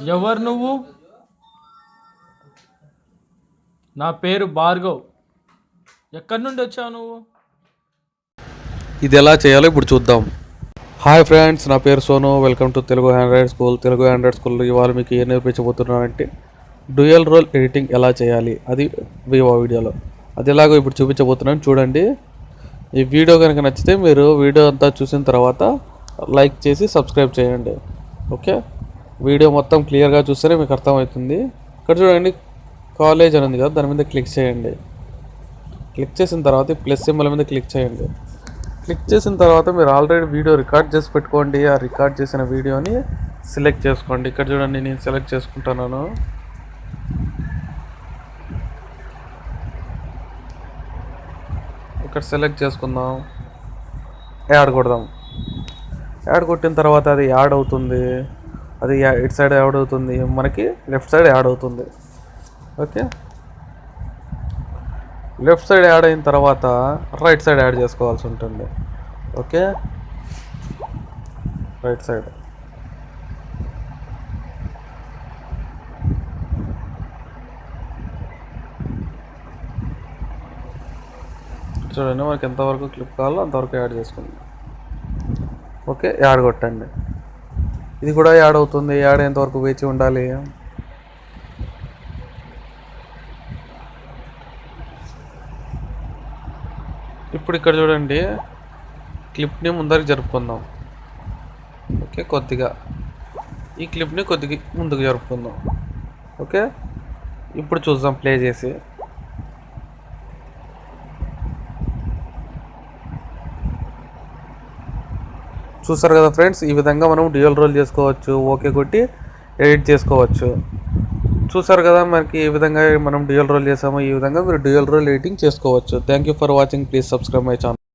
ఎవరు నువ్వు? నా పేరు భార్గవ్. ఎక్కడి నుండి వచ్చావు నువ్వు? ఇది ఎలా చేయాలో ఇప్పుడు చూద్దాం. హాయ్ ఫ్రెండ్స్ నా పేరు Sonu. Welcome to Telugu android school. Telugu android స్కూల్లో ఇవాళ మీకు ఏం నేర్పించబోతున్నానంటే డ్యూయల్ రోల్ ఎడిటింగ్ ఎలా చేయాలి? అది వివో వీడియోలో. అది ఎలాగో ఇప్పుడు చూపించబోతున్నాను. చూడండి. ఈ వీడియో కనుక నచ్చితే మీరు వీడియో అంతా చూసిన తర్వాత లైక్ చేసి సబ్స్క్రైబ్ చేయండి. ఓకే? వీడియో మొత్తం క్లియర్గా చూస్తేనే మీకు అర్థమవుతుంది. ఇక్కడ చూడండి కాలేజ్ అని ఉంది కదా దాని మీద క్లిక్ చేయండి. క్లిక్ చేసిన తర్వాత ప్లస్ సింబల్ మీద క్లిక్ చేయండి. క్లిక్ చేసిన తర్వాత మీరు ఆల్రెడీ వీడియో రికార్డ్ చేసి పెట్టుకోండి. ఆ రికార్డ్ చేసిన వీడియోని సెలెక్ట్ చేసుకోండి. ఇక్కడ చూడండి నేను సెలెక్ట్ చేసుకుంటున్నాను. ఇక్కడ సెలెక్ట్ చేసుకుందాం. యాడ్ కొడదాం. యాడ్ కొట్టిన తర్వాత అది యాడ్ అవుతుంది. అది ఇటు సైడ్ యాడ్ అవుతుంది. మనకి లెఫ్ట్ సైడ్ యాడ్ అవుతుంది. ఓకే? లెఫ్ట్ సైడ్ యాడ్ అయిన తర్వాత రైట్ సైడ్ యాడ్ చేసుకోవాల్సి ఉంటుంది. ఓకే? Right side. చూడండి మనకి ఎంతవరకు క్లిప్ కావాలో అంతవరకు యాడ్ చేసుకుందాం. ఓకే? యాడ్ కొట్టండి. ఇది కూడా యాడ్ అవుతుంది యాడ్ ఎంతవరకు వేచి ఉండాలి. ఇప్పుడు ఇక్కడ చూడండి క్లిప్ని ముందరికి జరుపుకుందాం. ఓకే కొద్దిగా. ఈ క్లిప్ని కొద్దిగా ముందుకు జరుపుకుందాం. ఓకే ఇప్పుడు చూద్దాం ప్లే చేసి. చూసారు కదా ఫ్రెండ్స్? ఈ విధంగా మనం డ్యూయల్ రోల్ చేసుకోవచ్చు ఓకే కొట్టి ఎడిట్ చేసుకోవచ్చు. చూసారు కదా మనకి ఈ విధంగా మనం డ్యూయల్ రోల్ చేసామో ఈ విధంగా మీరు డ్యూయల్ రోల్ ఎడిటింగ్ చేసుకోవచ్చు. Thank you for watching please subscribe my channel